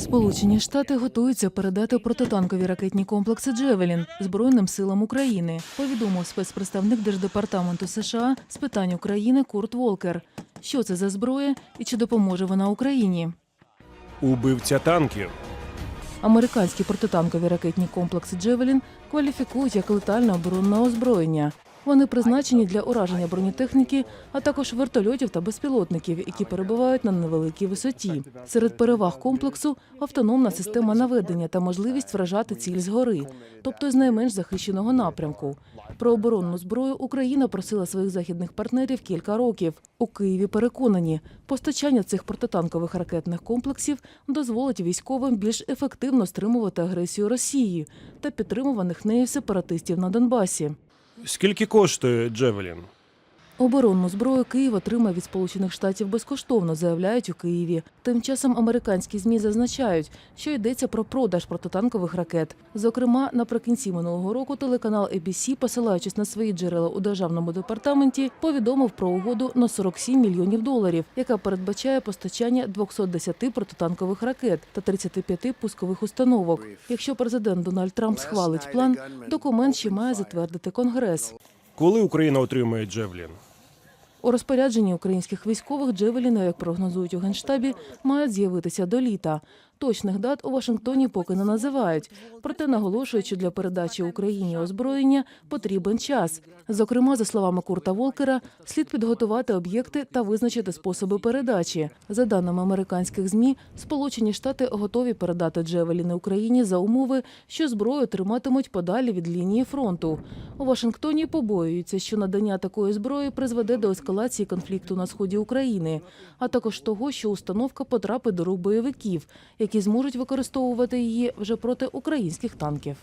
Сполучені Штати готуються передати протитанкові ракетні комплекси Джевелін Збройним силам України. Повідомив спецпредставник Держдепартаменту США з питань України Курт Волкер. Що це за зброя і чи допоможе вона Україні? Убивця танків. Американські протитанкові ракетні комплекси Джевелін кваліфікують як летальне оборонне озброєння. Вони призначені для ураження бронетехніки, а також вертольотів та безпілотників, які перебувають на невеликій висоті. Серед переваг комплексу автономна система наведення та можливість вражати ціль згори, тобто з найменш захищеного напрямку. Про оборонну зброю Україна просила своїх західних партнерів кілька років. У Києві переконані, постачання цих протитанкових ракетних комплексів дозволить військовим більш ефективно стримувати агресію Росії та підтримуваних нею сепаратистів на Донбасі. Скільки коштує Джевелін? Оборонну зброю Київ отримає від Сполучених Штатів безкоштовно, заявляють у Києві. Тим часом американські змі зазначають, що йдеться про продаж протитанкових ракет. Зокрема, наприкінці минулого року телеканал ABC, посилаючись на свої джерела у державному департаменті, повідомив про угоду на 47 мільйонів доларів, яка передбачає постачання 210 протитанкових ракет та 35 пускових установок. Якщо президент Дональд Трамп схвалить план, документ ще має затвердити Конгрес. Коли Україна отримає Джевелін? У розпорядженні українських військових джевеліни, як прогнозують у генштабі, мають з'явитися до літа. Точних дат у Вашингтоні поки не називають. Проте наголошують, що для передачі Україні озброєння потрібен час. Зокрема, за словами Курта Волкера, слід підготувати об'єкти та визначити способи передачі. За даними американських змі, Сполучені Штати готові передати джевеліни Україні за умови, що зброю триматимуть подалі від лінії фронту. У Вашингтоні побоюються, що надання такої зброї призведе до ескалації конфлікту на сході України, а також того, що установка потрапить до рук бойовиків, які зможуть використовувати її вже проти українських танків.